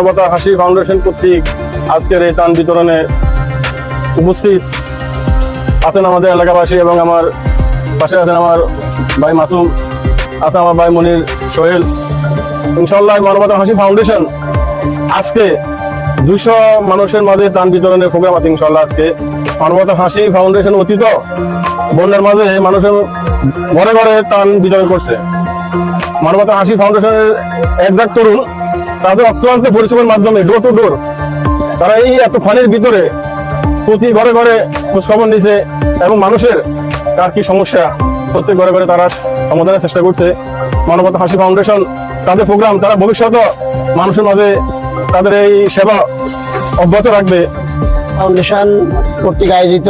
মানবতা হাসি ফাউন্ডেশন কর্তৃক আজকের এই ত্রাণ বিতরণে উপস্থিত আছেন আমাদের এলাকাবাসী এবং আমার পাশে আছেন আমার ভাই মাসুম, আছে আমার ভাই মনির সোহেল। ইনশাল্লাহ মানবতা হাসি ফাউন্ডেশন আজকে দুশো মানুষের মাঝে ত্রাণ বিতরণের প্রোগ্রাম আছে ইনশাল্লাহ আজকে। মানবতা হাসি ফাউন্ডেশন অতীত, বন্যার মাঝে মানুষের ঘরে ঘরে ত্রাণ বিতরণ করছে। মানবতা হাসি ফাউন্ডেশনের একজাক তরুণ তাদের অক্লান্ত পরিশ্রমের মাধ্যমে ডোর টু ডোর তারা এই এত ফানের ভিতরে প্রতি ঘরে ঘরে খোঁজখবর নিছে এবং মানুষের কার কি সমস্যা, প্রত্যেক ঘরে ঘরে তারা সমাধানের চেষ্টা করছে। মানবতা হাসি ফাউন্ডেশন, তাদের প্রোগ্রাম তারা ভবিষ্যতে মানুষের মাঝে তাদের এই সেবা অব্যাহত রাখবে। ফাউন্ডেশন কর্তৃক আয়োজিত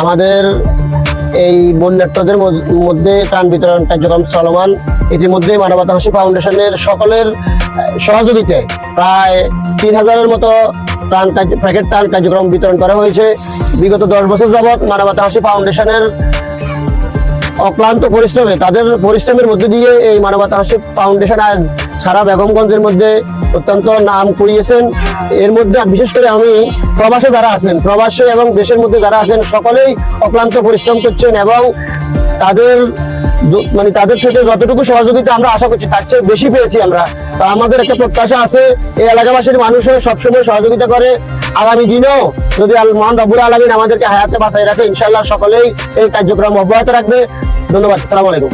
আমাদের এই বন্যার্থদের মধ্যে ত্রাণ বিতরণ কার্যক্রম চলমান। ইতিমধ্যে মানবতা হাসি ফাউন্ডেশনের সকলের সহযোগিতায় প্রায় তিন হাজারের মতো ত্রাণ প্যাকেট ত্রাণ কার্যক্রম বিতরণ করা হয়েছে। বিগত দশ বছর যাবৎ মানবতা হাসি ফাউন্ডেশনের অক্লান্ত পরিশ্রমে, তাদের পরিশ্রমের মধ্যে দিয়ে এই মানবতা হাসি ফাউন্ডেশন আজ সারা বেগমগঞ্জের মধ্যে অত্যন্ত নাম কুড়িয়েছেন। এর মধ্যে বিশেষ করে আমি প্রবাসে যারা আছেন, প্রবাসে এবং দেশের মধ্যে যারা আছেন, সকলেই অক্লান্ত পরিশ্রম করছেন এবং তাদের মানে তাদের থেকে যতটুকু সহযোগিতা আমরা আশা করছি, তার চেয়ে বেশি পেয়েছি আমরা। তো আমাদের একটা প্রত্যাশা আছে, এই এলাকাবাসীর মানুষও সবসময় সহযোগিতা করে। আগামী দিনেও যদি মহান রব্বুল আলমিন আমাদেরকে হায়াতে বাঁচাই রাখে ইনশাল্লাহ সকলেই এই কার্যক্রম অব্যাহত রাখবে। ধন্যবাদ সালাম আলাইকুম।